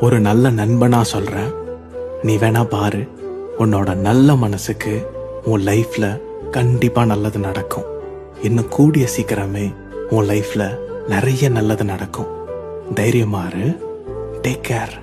ஒரு நல்ல நண்பனா சொல்றேன். நீ வேணா பாரு உன்னோட நல்ல மனசுக்கு உன் லைஃப்ல கண்டிப்பா நல்லது நடக்கும். இன்னும் கூடிய சீக்கிரமே உன் லைஃப்ல நிறைய நல்லது நடக்கும். தைரியமாறு டேக் கேர்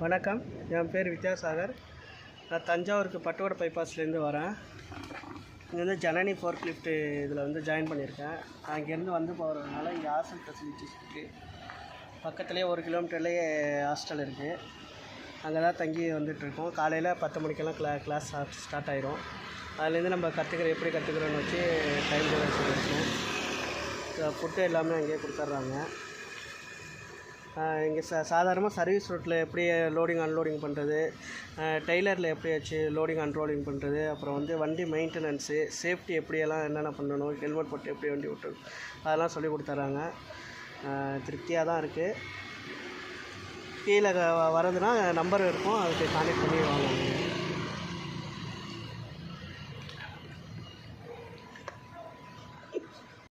வணக்கம். என் பேர் வித்யாசாகர். நான் தஞ்சாவூருக்கு பட்டுவட பைபாஸ்லேருந்து வரேன். இங்கே வந்து ஜனனி ஃபோர்க் லிஃப்ட்டு இதில் வந்து ஜாயின் பண்ணியிருக்கேன். அங்கேருந்து வந்து போகிறதுனால இங்கே ஹாஸ்டல் ஃபெசிலிட்டிஸ் இருக்குது பக்கத்துலேயே ஒரு கிலோமீட்டர்லேயே ஹாஸ்டல் இருக்குது அங்கே தான் தங்கி வந்துட்டுருக்கோம். காலையில் பத்து மணிக்கெல்லாம் கிளா கிளாஸ் ஸ்டார்ட் ஆயிரும். அதுலேருந்து நம்ம கற்றுக்கிற எப்படி கற்றுக்குறோன்னு வச்சு டைம் டேபிள் வச்சுருக்கோம் ஃபுட்டு எல்லாமே அங்கேயே கொடுத்துட்றாங்க. இங்கே சா சாதாரணமாக சர்வீஸ் ரோட்டில் எப்படி லோடிங் அன்லோடிங் பண்ணுறது டெய்லரில் எப்படி வச்சு லோடிங் அன்லோடிங் பண்ணுறது அப்புறம் வந்து வண்டி மெயின்டெனன்ஸு சேஃப்டி எப்படியெல்லாம் என்னென்ன பண்ணணும் ஹெல்மெட் போட்டு எப்படி வண்டி விட்டு அதெல்லாம் சொல்லி கொடுத்துட்றாங்க திருப்தியாக தான் இருக்குது கீழே க- வரதுன்னா நம்பர் இருக்கும் அதுக்கு கான்டெக்ட் பண்ணி வாங்க.